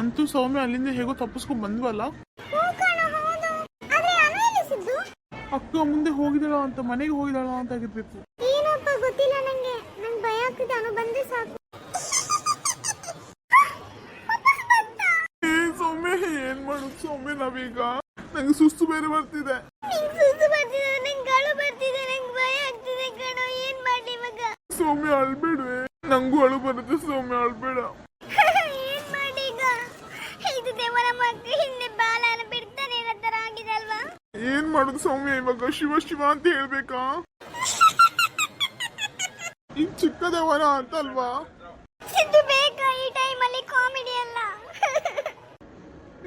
ಅಂತೂ ಸೌಮ್ಯ ಅಲ್ಲಿಂದ ಹೇಗೋ ತಪ್ಪಿಸ್ಕೊಂಡ್ ಬಂದ್ವಲ್ಲ? ಅಕ್ಕ ಮುಂದೆ ಹೋಗಿದಾಳ ಅಂತ ಮನೆಗೆ ಹೋಗಿದಾಳ ಅಂತ ಆಗಿರ್ಬೇಕು. ಏನಪ್ಪ ಗೊತ್ತಿಲ್ಲ ನಂಗೆ. ನಂಗೆ ಭಯ ಆಗ್ತಿದೆ ಅನು ಬಂದ್ರೆ ಸಾಕು. ಏ ಸೌಮ್ಯ ಏನ್ ಮಾಡು ಸೌಮ್ಯ ನಾವೀಗ? ನಂಗೆ ಸುಸ್ತು ಬೇರೆ ಬರ್ತಿದೆ. ಸುಸ್ತು ಬರ್ತಿದೆ ನಂಗೆ ಗಾಳು ಬರ್ತಿದೆ ನಂಗೆ ಭಯ ಆಗ್ತಿದೆ ಕಣೋ ಏನ್ ಮಾಡ್ಲಿ ಇವಾಗ? ಸೌಮ್ಯ ಅಳ್ಬೇಡ್ವೆ. ನಂಗೂ ಅಳು ಬರುತ್ತೆ ಸೌಮ್ಯ ಅಳ್ಬೇಡ ಏನ್ ಮಾಡಿ ಈಗ ಇದು ದೇವರ ಮಕ್ಕ ಹಿಂದೆ ಬಾಲನ ಬಿಡ್ತಾನೆ ತರ ಆಗಿದೆ ಅಲ್ವಾ ಏನ್ ಮಾಡುದು ಸೌಮ್ಯ ಇವಾಗ? ಶಿವ ಶಿವ ಅಂತ ಹೇಳ್ಬೇಕಾ? ಇನ್ ಚಿಕ್ಕದವನ ಅಂತಲ್ವಾ? ಸಿದ್ದು ಬೇಕಾ ಈ ಟೈಮ್ ಅಲ್ಲಿ ಕಾಮಿಡಿ ಅಲ್ಲ.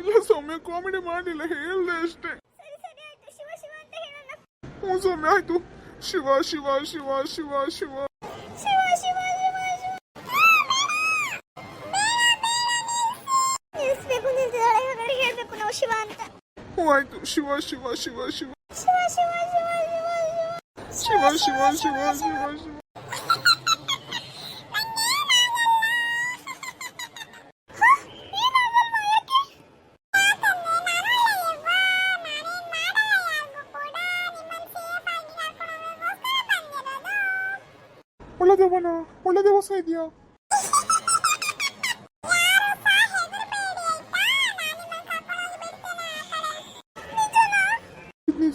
ಇಲ್ಲ ಸೌಮ್ಯ ಕಾಮಿಡಿ ಮಾಡಿಲ್ಲ ಹೇಳ್ದೆ ಅಷ್ಟೇ. ಸರಿ ಸರಿ ಆಯ್ತು. ಶಿವ ಶಿವ ಅಂತ ಹೇಳೋಣ. ಹ್ಞೂ ಸೌಮ್ಯ ಆಯ್ತು. ಶಿವ ಶಿವ ಶಿವ ಶಿವ ಶಿವ. ಹೇಳ್ಬೇಕು ನಾವು ಶಿವ ಅಂತ ಹ್ಞೂ ಆಯ್ತು ಶಿವ ಶಿವ ಶಿವ ಶಿವ ಶಿವ ಶಿವ ಶಿವ ಶಿವ ಶಿವ ಶಿವ ಶಿವ ಶಿವ ಶಿವ ಶಿವ ಒಳ್ಳೆದೇವನ ಒಳ್ಳೆ ದಿವಸ ಇದೆಯಾ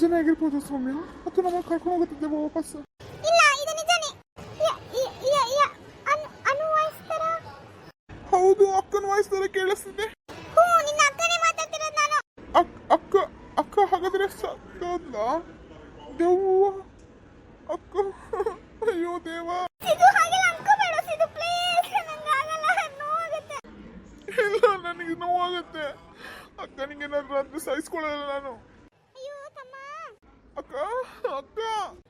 ನಿಜನೇ ಆಗಿರ್ಬೋದು ಸೌಮ್ಯ ಅದು ನಮಗೆ ಕರ್ಕೊಂಡು ಹೋಗುತ್ತಿದ್ದೇವೆ ವಾಪಸ್ ಇಲ್ಲ ಇದು ನಿಜನೇ ಅನು- ಅನುವಾಯಿಸ್ತಾರ ಹೌದು ಅಕ್ಕನ ವಾಯ್ಸ್ ತರ ಕೇಳಿಸ್ತಿದೆ ಹ್ಞೂ ನಿನ್ನ ಅಕ್ಕನೇ ಮಾತಾಡ್ತಿರೋದು ನಾನು ಅಕ್ ಅಕ್ಕ ಅಕ್ಕ ಹಾಗಾದ್ರೆ ಸತ್ತಲ್ಲ ದೇವ ಅಕ್ಕ ಅಯ್ಯೋ ದೇವ ಇದು ಹಾಗೆಲ್ಲ ಅನ್ಕೋಬೇಡ ಸಿದು ಪ್ಲೀಸ್ ನೋವಾಗುತ್ತೆ ಇಲ್ಲ ನನಗೆ ನೋವಾಗುತ್ತೆ ಅಕ್ಕನಿಗೆ ಏನಾದ್ರು ಆದ್ರೆ ಸಹಿಸ್ಕೊಳ್ಳಲ್ಲ ನಾನು 阿哥，阿哥。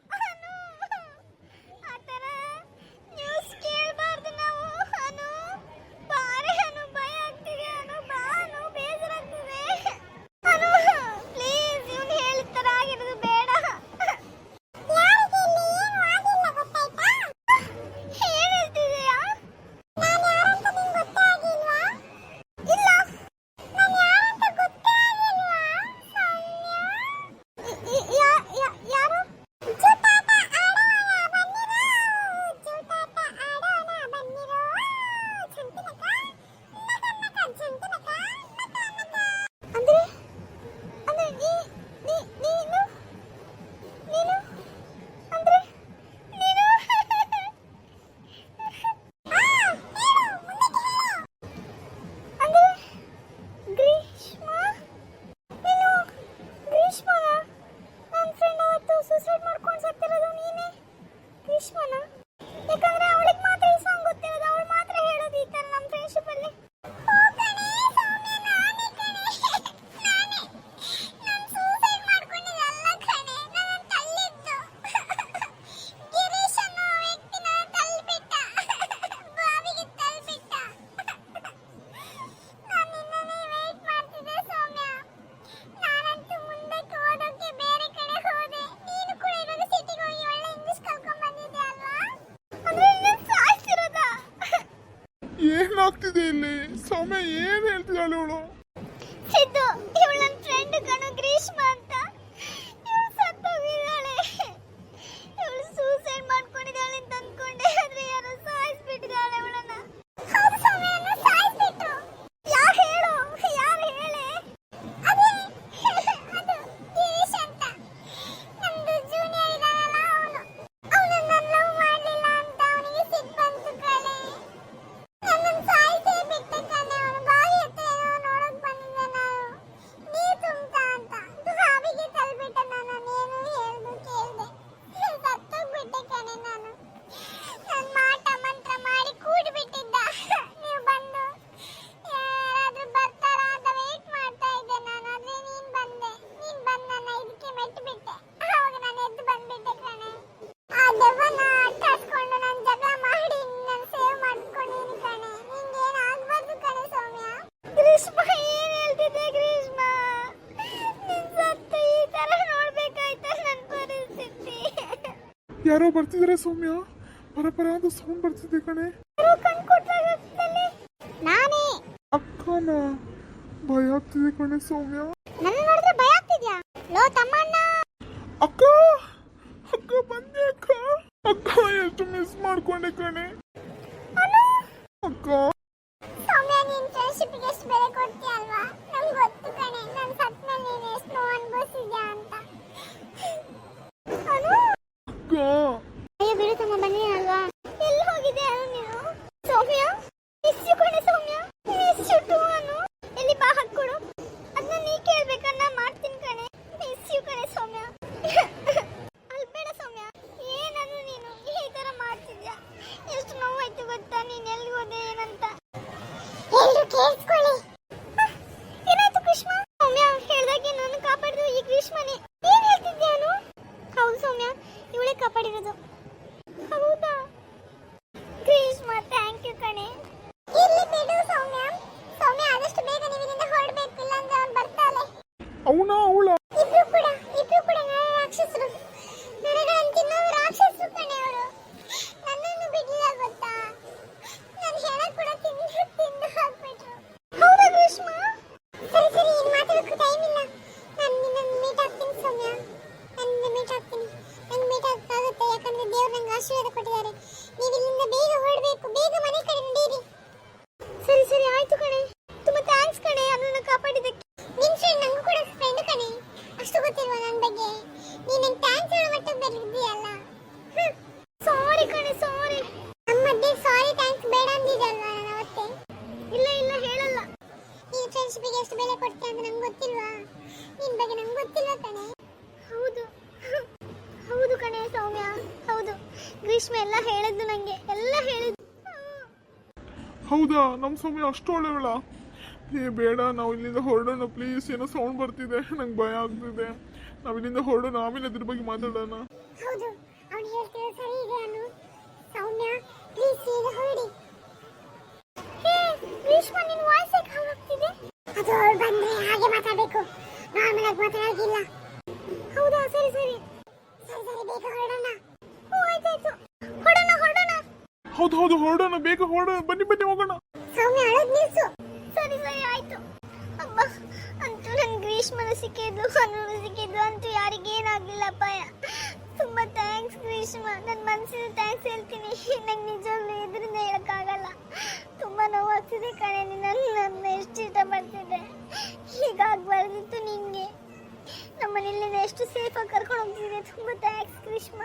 ಸೌಮ್ಯ ಏನು ಹೇಳ್ತೀಯ ಇವಳು ಯಾರೋ ಬರ್ತಿದಾರೆ ಸೌಮ್ಯ. ಪರ ಪರ ಅಂತ ಸೌಂಡ್ ಬರ್ತಿದೆ ಕಣೆ. ನಾನೇ. ಅಕ್ಕನ ಭಯ ಆಗ್ತಿದೆ ಕಣೆ ಸೌಮ್ಯ. ನನ್ನ ನೋಡಿದ್ರೆ ಭಯ ಆಗ್ತಿದ್ಯಾ? ಲೋ ತಮ್ಮಣ್ಣ. ಅಕ್ಕ ಅಕ್ಕ ಬಂದೆ ಅಕ್ಕ. ಅಕ್ಕ ಎಷ್ಟು ಮಿಸ್ ಮಾಡ್ಕೊಂಡೆ ಕಣೆ. ಅಕ್ಕ ಸೌಮ್ಯ ನೀನ್ ಫ್ರೆಂಡ್ಶಿಪ್ಗೆ ಎಷ್ಟು ಬೆಲೆ ಕೊಡ್ತೀಯ ಅಲ್ವಾ ನಂಗೆ ಗೊತ್ತು ಕಣೆ ನನ್ನ ಸತ್ನಲ್ಲಿ ನೀನು ಎಷ್ಟು ನೋವು ಅನುಭವಿಸಿದ್ಯಾ ಅಂತ ಅನು ಅಕ್ಕ ಅಯ್ಯೋ ಬಿಡು ತಮ್ಮ ಬಂದಿನಲ್ವಾ ಎಲ್ಲಿ ಹೋಗಿದೆ ಅನು ನೀನು ಸೌಮ್ಯ ಮಿಸ್ ಯು ಕಣೆ Soumya miss you too Anu ಎಲ್ಲಿ ಬಾ ಹಾಕ್ಕೊಡು ಅದನ್ನ ನೀ ಕೇಳ್ಬೇಕನ್ನ ಮಾಡ್ತೀನಿ ಕಣೆ ಮಿಸ್ ಯು ಕಣೆ ಸೌಮ್ಯ ಅಲ್ಬೇಡ ಸೌಮ್ಯ ಏನನು ನೀನು ಈ ತರ ಮಾಡ್ತಿದ್ಯಾ ಎಷ್ಟು ನೋವಾಯ್ತು ಗೊತ್ತಾ ನೀನ್ ಎಲ್ಲಿ ಹೋದೆ ಏನಂತ ಎಲ್ರು ಕೇಳಿಸ್ಕೊಳ್ಳಿ ಏನಾಯ್ತು ಕೃಷ್ಣ ಸೌಮ್ಯ ಹೇಳ್ದಾಗೆ ನಾನು ಕಾಪಾಡಿದ್ರು ಈ ಗ್ರೀಷ್ಮನೇ ಏನ್ ಹೇಳ್ತಿದ್ಯಾನು ಹೌದು ಸೌಮ್ಯ ಇವಳೇ ಕಾಪಾಡಿರೋದು ಹೌದಾ ಗ್ರೀಷ್ಮ ಥ್ಯಾಂಕ್ ಯು ಕಣೆ ಇಲ್ಲಿ ಬಿಡು ಸೌಮ್ಯ ಸೌಮ್ಯ ಆದಷ್ಟು ಬೇಗ ನೀವು ಇಲ್ಲಿಂದ ಹೊರಡಬೇಕು ಇಲ್ಲಾಂದ್ರೆ ಅವ್ನು ಬರ್ತಾನೆ ಅವನಾ ಅವಳ ಇಬ್ರು ಕೂಡ ಇಬ್ರು ಕೂಡ ನನ್ನ ರಾಕ್ಷಸರು ನನಗಳನ್ನು ತಿನ್ನೋ ರಾಕ್ಷಸರು ಕಣೆ ಅವರು ನನ್ನನ್ನು ಬಿಡಲಿಲ್ಲ ಗೊತ್ತಾ ನಾನು ಹೇಳಕ್ ಕೂಡ ತಿಂದು ತಿಂದು ಹಾಕ್ಬಿಟ್ರು ಹೌದಾ ಗ್ರೀಷ್ಮ ಸರಿ ಸರಿ ಇನ್ನು ಮಾತಾಡೋಕ್ಕೂ ಟೈಮ್ ಇಲ್ಲ ನಾನು ನಿನ್ನನ್ನು ಮೀಟ್ ಆಗ್ತೀನಿ ಸೌಮ್ಯ ನಾನು ನಿನ್ನ ಮೀಟ್ ಆಗ್ತೀನಿ ನಂಗೆ ಮೀಟ್ ಆಗಕ್ಕಾಗುತ್ತೆ ಯಾಕಂದ್ರೆ ದೇವ್ರು ನಂಗೆ ಆಶೀರ್ವಾದ ಕೊಟ್ಟಿದ್ದಾರೆ. ನೀವು ಇಲ್ಲಿಂದ ಬೇಗ ಹೊರಡಬೇಕು. ಬೇಗ ಮನೆ ಕಡೆ ನಡೆಯಿರಿ ಸರಿ ಸರಿ, ಆಯ್ತು ಕಣೆ. ತುಂಬಾ ಥ್ಯಾಂಕ್ಸ್ ಕಣೆ. ಅವನನ್ನ ಕಾಪಾಡಿದ್ದಕ್ಕೆ. ನಿನ್ ಫ್ರೆಂಡ್ ನಂಗೂ ಕೂಡ ಫ್ರೆಂಡ್ ಕಣೆ. ಅಷ್ಟು ಗೊತ್ತಿಲ್ವಾ ನನ್ನ ಬಗ್ಗೆ? ನೀನು ನಂಗೆ ಥ್ಯಾಂಕ್ಸ್ ಹೇಳೋ ಮಟ್ಟಕ್ಕೆ ಬೆಳೆದಿದೆಯಲ್ಲ ಸಾರಿ ಕಣೆ ಸಾರಿ ನಮ್ಮ ಮಧ್ಯೆ ಸಾರಿ ಥ್ಯಾಂಕ್ಸ್ ಬೇಡ ಅಂದಿದ್ದಲ್ವಾ ನಾನು ಅವತ್ತೆ? ಇಲ್ಲ ಇಲ್ಲ, ಹೇಳಲ್ಲ. ನೀನು ಫ್ರೆಂಡ್ಶಿಪ್ಗೆ ಎಷ್ಟು ಬೆಲೆ ಕೊಡ್ತೀಯ ಅಂತ ನಂಗೆ ಗೊತ್ತಿಲ್ವಾ? ನಿನ್ನ ಬಗ್ಗೆ ನಂಗೆ ಗೊತ್ತಿಲ್ವಾ ಕಣೆ ಹೌದು ಹೌದು ಕಣೆ ಸೌಮ್ಯ ಹೌದು ಗ್ರೀಷ್ಮ ಎಲ್ಲ ಹೇಳಿದ್ದು ನಂಗೆ ಎಲ್ಲ ಹೇಳಿದ್ದು. ಹೌದಾ? ನಮ್ಮ ಸೌಮ್ಯ ಅಷ್ಟು ಒಳ್ಳೆಯವಳ ಏ ಬೇಡ ನಾವು ಇಲ್ಲಿಂದ ಹೊರಡೋಣ ಪ್ಲೀಸ್ ಏನೋ ಸೌಂಡ್ ಬರ್ತಿದೆ. ನಂಗೆ ಭಯ ಆಗ್ತಿದೆ. ನಾವು ಇಲ್ಲಿಂದ ಹೊರಡೋಣ ಆಮೇಲೆ ಅದ್ರ ಬಗ್ಗೆ ಮಾತಾಡೋಣ. ಹೌದು ಅವನು ಸರಿ ಇದೆ ಅನು. ಸೌಮ್ಯ ಪ್ಲೀಸ್ ಈಗ ಹೊರಡಿ. ಹೇ ಗ್ರೀಷ್ಮ ನಿನ್ನ ವಾಯ್ಸ್ ಯಾಕೆ ಹಾಗಾಗ್ತಿದೆ ಅದು ಅವಳು ಬಂದ್ರೆ ಹಾಗೆ ಮಾತಾಡಬೇಕು. ನಾರ್ಮಲ್ ಆಗಿ ಮಾತಾಡೋಗಿಲ್ಲ ಹೌದಾ? ಸರಿ ಸರಿ. ಸರಿ ಸರಿ ಬೇಗ ಹೊರಡೋಣ. ಹೊರಡೋಣ ಹೌದು ಹೌದು, ಹೊರಡೋಣ, ಬೇಗ ಹೊರಡೋಣ, ಬನ್ನಿ ಬನ್ನಿ, ಹೋಗೋಣ. ಸೌಮ್ಯ, ಅಳೋದ್ ನಿಲ್ಸು. ಸರಿ ಸರಿ, ಆಯ್ತು. ಅಬ್ಬ, ಅಂತೂ ನನ್ ಗ್ರೀಷ್ಮನ ಸಿಕ್ಕಿದ್ಲು ಅನು ಸಿಕ್ಕಿದ್ಲು ಅಂತೂ ಯಾರಿಗೇನಾಗ್ಲಿಲ್ಲ ಅಪಾಯ ತುಂಬಾ ಥ್ಯಾಂಕ್ಸ್ ಗ್ರೀಷ್ಮ. ನನ್ನ ಮನಸ್ಸಿನ ಥ್ಯಾಂಕ್ಸ್ ಹೇಳ್ತೀನಿ. ನಂಗೆ ನಿಜವಾಗ್ಲೂ ಇದರಿಂದ ಹೇಳಕ್ಕಾಗಲ್ಲ. ತುಂಬಾ ನೋವಾಗ್ತಿದೆ ಕಣೆ ನಿನ್ನ ನನ್ನ ಎಷ್ಟು ಇಷ್ಟಪಡ್ತಿದ್ದೆ. ಹೀಗಾಗ್ಬಾರ್ದಿತ್ತು ನಿಂಗೆ ನಮ್ಮ ಇಲ್ಲಿಂದ ಎಷ್ಟು ಸೇಫ್ ಆಗಿ ಕರ್ಕೊಂಡು ಹೋಗ್ತಿದೆ ತುಂಬಾ ಥ್ಯಾಂಕ್ಸ್ ಗ್ರೀಷ್ಮ.